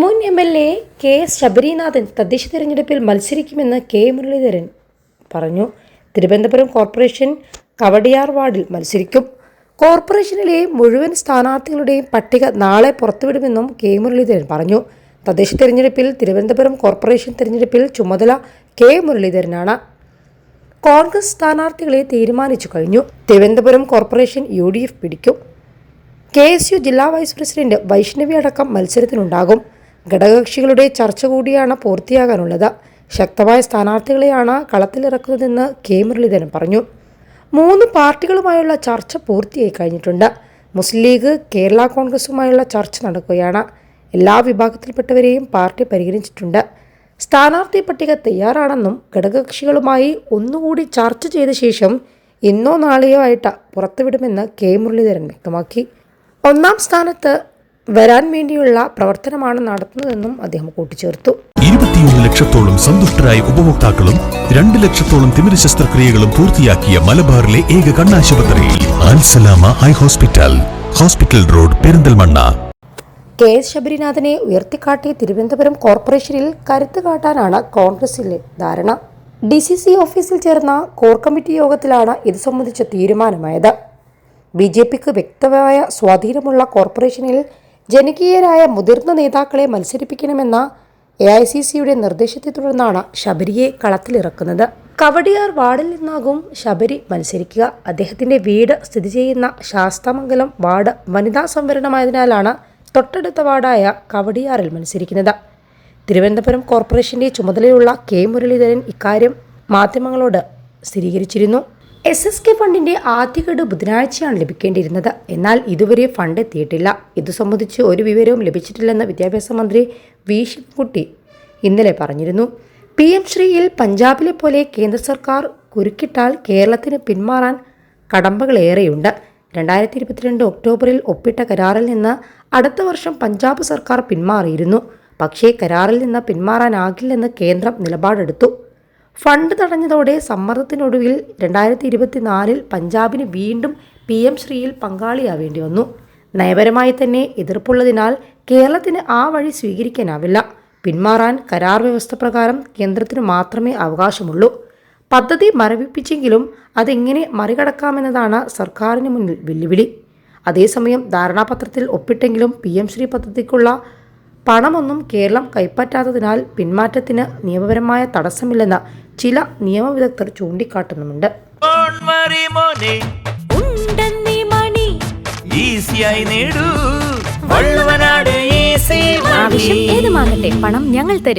മുൻ M L A K S Sabarinathan തദ്ദേശ തിരഞ്ഞെടുപ്പിൽ മത്സരിക്കുമെന്ന് കെ മുരളീധരൻ പറഞ്ഞു. തിരുവനന്തപുരം കോർപ്പറേഷൻ കവടിയാർ വാർഡിൽ മത്സരിക്കും. കോർപ്പറേഷനിലെ മുഴുവൻ സ്ഥാനാർത്ഥികളുടെയും പട്ടിക നാളെ പുറത്തുവിടുമെന്നും കെ മുരളീധരൻ പറഞ്ഞു. തദ്ദേശ തിരഞ്ഞെടുപ്പിൽ തിരുവനന്തപുരം കോർപ്പറേഷൻ തിരഞ്ഞെടുപ്പിൽ ചുമതല കെ മുരളീധരനാണ്. കോൺഗ്രസ് സ്ഥാനാർത്ഥികളെ തീരുമാനിച്ചു കഴിഞ്ഞു. തിരുവനന്തപുരം കോർപ്പറേഷൻ യു പിടിക്കും. കെ എസ് യു ജില്ലാ വൈസ് പ്രസിഡന്റ് വൈഷ്ണവി അടക്കം മത്സരത്തിനുണ്ടാകും. ഘടകകക്ഷികളുടെ ചർച്ച കൂടിയാണ് പൂർത്തിയാകാനുള്ളത്. ശക്തമായ സ്ഥാനാർത്ഥികളെയാണ് കളത്തിലിറക്കുന്നതെന്ന് കെ. മുരളീധരൻ പറഞ്ഞു. മൂന്ന് പാർട്ടികളുമായുള്ള ചർച്ച പൂർത്തിയായി കഴിഞ്ഞിട്ടുണ്ട്. മുസ്ലിം ലീഗ് കേരള കോൺഗ്രസുമായുള്ള ചർച്ച നടക്കുകയാണ്. എല്ലാ വിഭാഗത്തിൽപ്പെട്ടവരെയും പാർട്ടി പരിഗണിച്ചിട്ടുണ്ട്. സ്ഥാനാർത്ഥി പട്ടിക തയ്യാറാണെന്നും ഘടകകക്ഷികളുമായി ഒന്നുകൂടി ചർച്ച ചെയ്ത ശേഷം ഇന്നോ നാളെയോ ആയിട്ട് പുറത്തുവിടുമെന്ന് കെ. മുരളീധരൻ വ്യക്തമാക്കി. ഒന്നാം സ്ഥാനത്ത് വരാൻ വേണ്ടിയുള്ള പ്രവർത്തനമാണ് നടത്തുന്നതെന്നും അദ്ദേഹം കൂട്ടിച്ചേർത്തു. ഇരുപത്തിയൊന്ന് ലക്ഷത്തോളം സന്തുഷ്ടരായ ഉപഭോക്താക്കളും രണ്ട് ലക്ഷത്തോളം തിമിര ശസ്ത്രക്രിയകളും പൂർത്തിയാക്കിയ മലബാറിലെ ഏക കണ്ണാശുപത്രി Al Salama eye hospital hospital road Perinthalmanna. K S ശബരിനാഥനെ ഉയർത്തിക്കാട്ടി തിരുവനന്തപുരം കോർപ്പറേഷനിൽ കരുത്ത് കാട്ടാനാണ് കോൺഗ്രസിലെ ധാരണ. ഡി സി സി ഓഫീസിൽ ചേർന്ന കോർ കമ്മിറ്റി യോഗത്തിലാണ് ഇത് സംബന്ധിച്ച തീരുമാനമായത്. ബി ജെ പിക്ക് വ്യക്തമായ സ്വാധീനമുള്ള കോർപ്പറേഷനിൽ ജനകീയരായ മുതിർന്ന നേതാക്കളെ മത്സരിപ്പിക്കണമെന്ന എ ഐ സി സിയുടെ നിർദ്ദേശത്തെ തുടർന്നാണ് ശബരിയെ കളത്തിലിറക്കുന്നത്. കവടിയാർ വാർഡിൽ നിന്നാകും ശബരി മത്സരിക്കുക. അദ്ദേഹത്തിന്റെ വീട് സ്ഥിതി ചെയ്യുന്ന ശാസ്താമംഗലം വാർഡ് വനിതാ സംവരണമായതിനാലാണ് തൊട്ടടുത്ത വാർഡായ കവടിയാറിൽ മത്സരിക്കുന്നത്. തിരുവനന്തപുരം കോർപ്പറേഷന്റെ ചുമതലയുള്ള കെ മുരളീധരൻ ഇക്കാര്യം മാധ്യമങ്ങളോട് സ്ഥിരീകരിച്ചിരുന്നു. എസ് എസ് കെ ഫണ്ടിന്റെ ആദ്യഗഡു ബുധനാഴ്ചയാണ് ലഭിക്കേണ്ടിയിരുന്നത്. എന്നാൽ ഇതുവരെ ഫണ്ട് എത്തിയിട്ടില്ല. ഇതു സംബന്ധിച്ച് ഒരു വിവരവും ലഭിച്ചിട്ടില്ലെന്ന് വിദ്യാഭ്യാസ മന്ത്രി വി ശിവൻകുട്ടി ഇന്നലെ പറഞ്ഞിരുന്നു. പി എം ശ്രീയിൽ പഞ്ചാബിലെ പോലെ കേന്ദ്ര സർക്കാർ കുരുക്കിട്ടാൽ കേരളത്തിന് പിന്മാറാൻ കടമ്പകളേറെയുണ്ട്. രണ്ടായിരത്തി ഇരുപത്തിരണ്ട് ഒക്ടോബറിൽ ഒപ്പിട്ട കരാറിൽ നിന്ന് അടുത്ത വർഷം പഞ്ചാബ് സർക്കാർ പിന്മാറിയിരുന്നു. പക്ഷേ കരാറിൽ നിന്ന് പിന്മാറാനാകില്ലെന്ന് കേന്ദ്രം നിലപാടെടുത്തു. ഫണ്ട് തടഞ്ഞതോടെ സമ്മർദ്ദത്തിനൊടുവിൽ രണ്ടായിരത്തി ഇരുപത്തിനാലിൽ പഞ്ചാബിന് വീണ്ടും പി എം ശ്രീയിൽ പങ്കാളിയാവേണ്ടി വന്നു. നയപരമായി തന്നെ എതിർപ്പുള്ളതിനാൽ കേരളത്തിന് ആ വഴി സ്വീകരിക്കാനാവില്ല. പിന്മാറാൻ കരാർ വ്യവസ്ഥ പ്രകാരം കേന്ദ്രത്തിന് മാത്രമേ അവകാശമുള്ളൂ. പദ്ധതി മരവിപ്പിച്ചെങ്കിലും അതെങ്ങനെ മറികടക്കാമെന്നതാണ് സർക്കാരിന് മുന്നിൽ വെല്ലുവിളി. അതേസമയം ധാരണാപത്രത്തിൽ ഒപ്പിട്ടെങ്കിലും പി എം ശ്രീ പദ്ധതിക്കുള്ള പണമൊന്നും കേരളം കൈപ്പറ്റാത്തതിനാൽ പിന്മാറ്റത്തിന് നിയമപരമായ തടസ്സമില്ലെന്ന് ചില നിയമവിദഗ്ധർ ചൂണ്ടിക്കാട്ടുന്നുമുണ്ട്. ആവശ്യം ഏതുമാകട്ടെ പണം ഞങ്ങൾ തരും.